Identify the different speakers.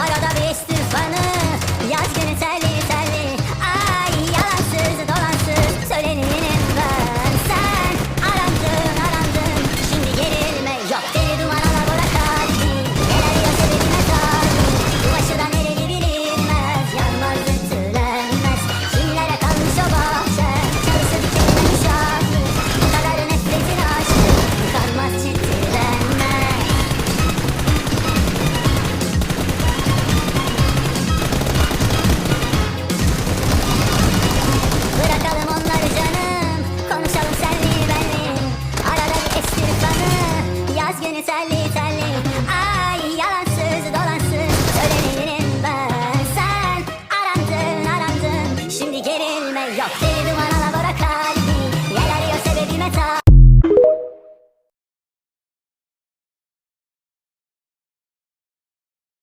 Speaker 1: 啊有的 salli salli Ay yalansız dolansız. Öğrenirim ben. Sen arandın arandın. Şimdi gerilme yok Deli